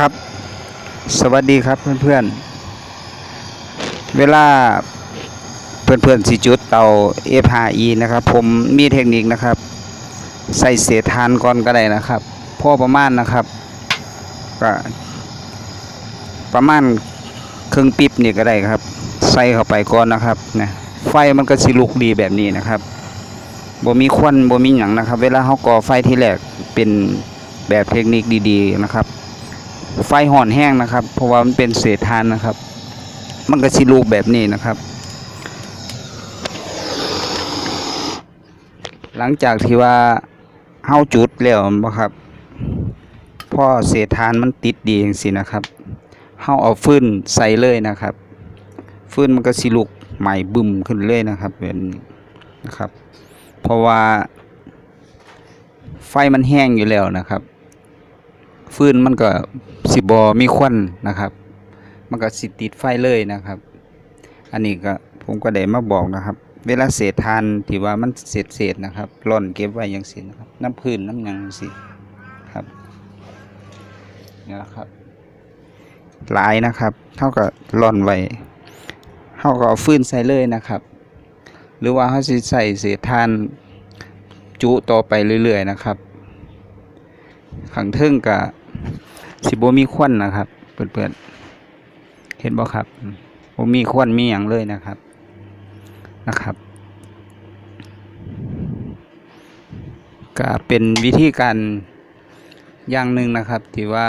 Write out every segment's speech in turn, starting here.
ครับ สวัสดีครับเพื่อนๆ เวลาเพื่อนๆสิจุดเตา F5E นะครับ ผมมีเทคนิคนะครับ ใส่เศษทานก่อนก็ได้นะครับพอประมาณนะครับก็ประมาณครึ่งปิ๊บนี่ก็ได้ครับ ใส่เข้าไปก่อนนะครับนะไฟมันก็สิลุกดีแบบนี้นะครับบ่มีควันบ่มีหยังนะครับ เวลาเฮาก่อไฟที่แรกเป็นแบบเทคนิคดีๆนะครับ ไฟห่อนแห้งนะครับ เพราะว่ามันเป็นเศษทานนะครับ มันก็สิลูกแบบนี้นะครับ หลังจากที่ว่าเฮาจุดแล้วนบ่ครับพอเศษทานมันติดดีจังซี่นะครับเฮาเอาฟืนใส่เลยนะครับฟืนมันก็สิลุกไหม้บึ้มขึ้นเลยนะครับแบบนี้นะครับ เพราะว่าไฟมันแห้งอยู่แล้วนะครับ ฟืนมันก็สิบอมีควันนะครับ มันก็สิติดไฟเลยนะครับ อันนี้ก็ผมก็ได้มาบอกนะครับ เวลาเศษทานที่ว่ามันเศษเศษนะครับร่อนเก็บไว้อย่างสินะครับ น้ำพื้นน้ำหยังสิครับนี่แหละครับหลายนะครับเท่ากับร่อนไว้เท่ากับฟืนใส่เลยนะครับ หรือว่าเขาสิใส่เศษทานจุต่อไปเรื่อย ๆ นะครับ ขังเทิงกับสิบ่มีควันนะครับเพื่อนๆเห็นบ่ครับโบมีควันมีหยังเลยนะครับนะครับก็เป็นวิธีการอย่างหนึ่งนะครับที่ว่า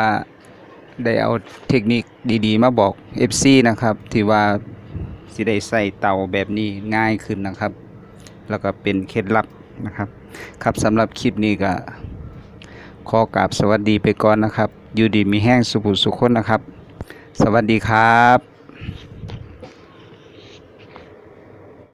ได้เอาเทคนิคดีๆ มาบอก FC นะครับที่ว่าสิได้ใส่เตาแบบนี้ง่ายขึ้นนะครับ แล้วก็เป็นเคล็ดลับนะครับ ครับสำหรับคลิปนี้ก็ ขอกราบสวัสดีไปก่อนนะครับ อยู่ดีมีแห้งสุขุสุขคนนะครับ สวัสดีครับ